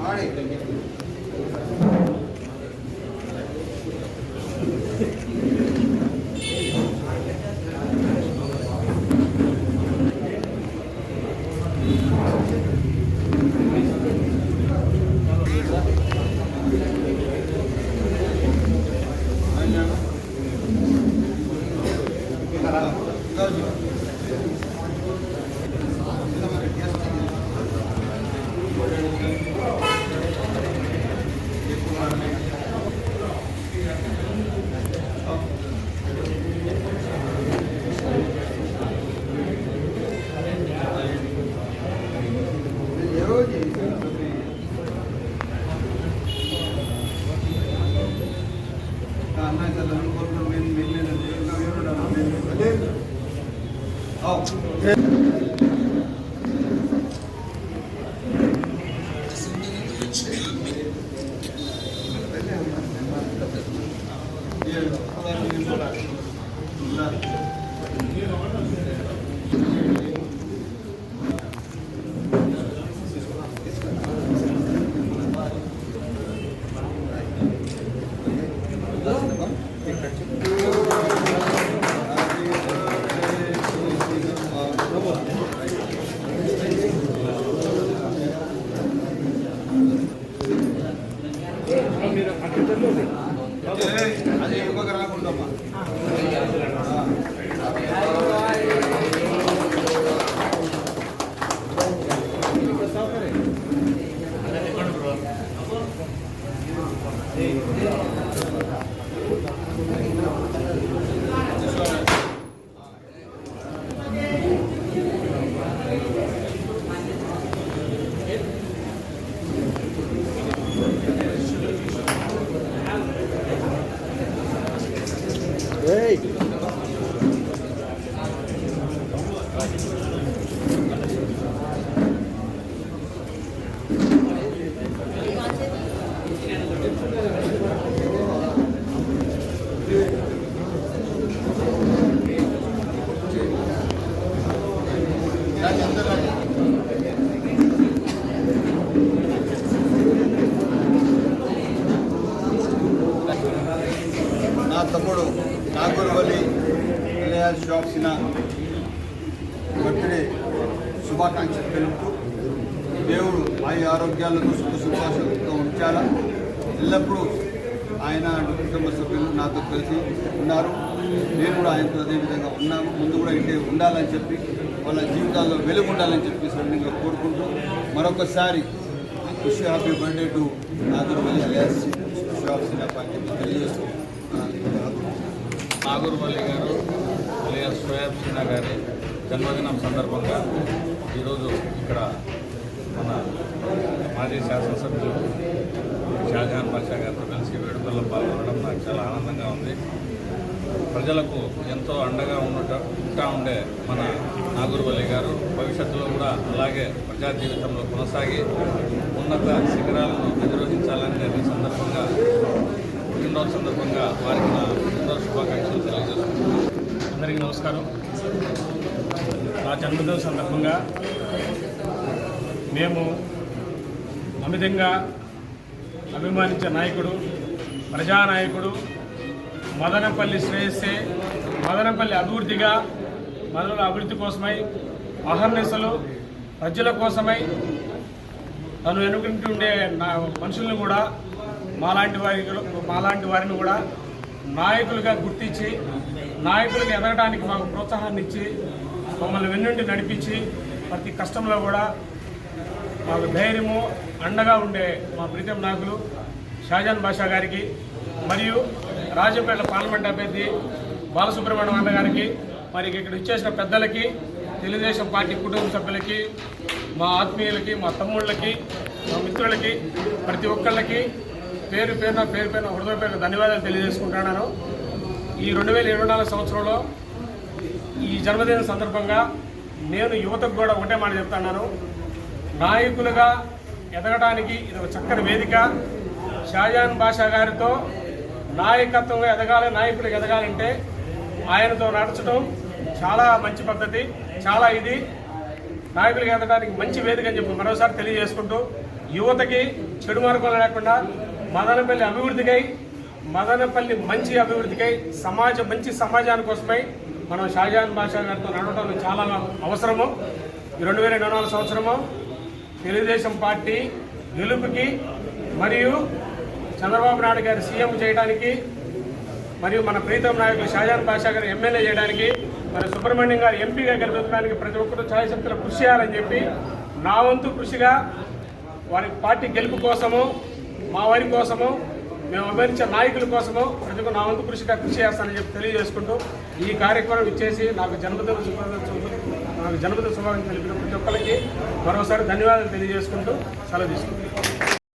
All right. అది నా తమ్ముడు నాగూరువల్లి ఇలియాస్ షాప్సిన బర్త్డే శుభాకాంక్షలు తెలుపుతూ దేవుడు ఆయు ఆరోగ్యాలతో సుఖ సుభాషలతో ఉంచాలా? ఎల్లప్పుడూ ఆయన కుటుంబ సభ్యులు నాతో కలిసి ఉన్నారు. నేను కూడా ఆయనతో అదేవిధంగా ఉన్నాను. ముందు కూడా ఇంటే ఉండాలని చెప్పి వాళ్ళ జీవితాల్లో వెలుగు ఉండాలని చెప్పి సడన్గా కోరుకుంటూ మరొకసారి wish happy birthday to Nagurvalli Ilias shops తెలియజేస్తూ నాగూర్వల్లి గారు లేదా సోయాబ్ సిన్హా గారి జన్మదినం సందర్భంగా ఈరోజు ఇక్కడ మన మాజీ శాసనసభ్యులు షాజహాన్ బాషా గారితో కలిసి వేడుకల్లో పాల్గొనడం నాకు చాలా ఆనందంగా ఉంది. ప్రజలకు ఎంతో అండగా ఉండట ఉంటా ఉండే మన నాగూర్వల్లి గారు భవిష్యత్తులో కూడా అలాగే ప్రజా జీవితంలో కొనసాగి ఉన్నత శిఖరాలను అధిరోహించాలని ఈ సందర్భంగా పుట్టినరోజు సందర్భంగా వారికి నా పుట్టినరోజు శుభాకాంక్షలు తెలియజేస్తున్నాను. అందరికీ నమస్కారం. నా జన్మదిన సందర్భంగా మేము అమితంగా అభిమానించే నాయకుడు ప్రజానాయకుడు మదనపల్లి శ్రేయస్సే మదనపల్లి అభివృద్ధిగా మదనపల్లి అభివృద్ధి కోసమై అహర్నిశలు ప్రజల కోసమై తను ఎన్నుకుంటుండే నా మనుషుల్ని కూడా మాలాంటి వారి మాలాంటి వారిని కూడా నాయకులుగా గుర్తించి నాయకులకు ఎదగడానికి మాకు ప్రోత్సాహాన్ని ఇచ్చి మమ్మల్ని వెన్నుండి నడిపించి ప్రతి కష్టంలో కూడా మాకు ధైర్యము అండగా ఉండే మా ప్రీతం నాయకులు షాజాన్ బాషా గారికి మరియు రాజంపేట పార్లమెంట్ అభ్యర్థి బాలసుబ్రహ్మణ్యం అన్న గారికి మరి ఇక్కడ ఇచ్చేసిన పెద్దలకి తెలుగుదేశం పార్టీ కుటుంబ సభ్యులకి మా ఆత్మీయులకి మా తమ్ముళ్ళకి మా మిత్రులకి ప్రతి ఒక్కళ్ళకి పేరు పేరున పేరు పేరున హృదయపూర్వక ధన్యవాదాలు తెలియజేసుకుంటున్నాను. ఈ రెండు వేల ఇరవై నాలుగు సంవత్సరంలో ఈ జన్మదిన సందర్భంగా నేను యువతకు కూడా ఒకటే మాట చెప్తున్నాను. నాయకులుగా ఎదగడానికి ఇది ఒక చక్కని వేదిక. షాజాన్ బాషా గారితో నాయకత్వంగా ఎదగాలి నాయకులకు ఎదగాలంటే ఆయనతో నడచడం చాలా మంచి పద్ధతి చాలా ఇది. నాయకులకు ఎదగడానికి మంచి వేదిక అని చెప్పి మరోసారి తెలియజేసుకుంటూ యువతకి చెడు మార్గం లేకుండా మదనపల్లి అభివృద్ధికై మదనపల్లి మంచి అభివృద్ధికై సమాజం మంచి సమాజాని కోసమై మనం షాజహాన్ బాషా గారితో నడవటం చాలా అవసరము. ఈ రెండు వేల ఇరవై నాలుగు సంవత్సరము తెలుగుదేశం పార్టీ గెలుపుకి మరియు చంద్రబాబు నాయుడు గారి సీఎం చేయడానికి మరియు మన ప్రీతం నాయకులు షాజాన్ బాషా గారు ఎమ్మెల్యే చేయడానికి మరి సుబ్రహ్మణ్యం గారు ఎంపీగా గెలిపించడానికి ప్రతి ఒక్కరూ ఛాయశక్తులు కృషి చేయాలని చెప్పి నా వంతు కృషిగా వారి పార్టీ గెలుపు కోసము మా వారి కోసము మేము అభిమానించే నాయకుల కోసము ప్రజలకు నా వంతు కృషిగా కృషి చేస్తానని చెప్పి తెలియజేసుకుంటూ ఈ కార్యక్రమం ఇచ్చేసి నాకు జన్మదిన శుభాకాంక్షలు నాకు జన్మదిన శుభాకాంక్షలు తెలిపిన ప్రతి ఒక్కరికి మరోసారి ధన్యవాదాలు తెలియజేసుకుంటూ సెలవు తీసుకుంటాను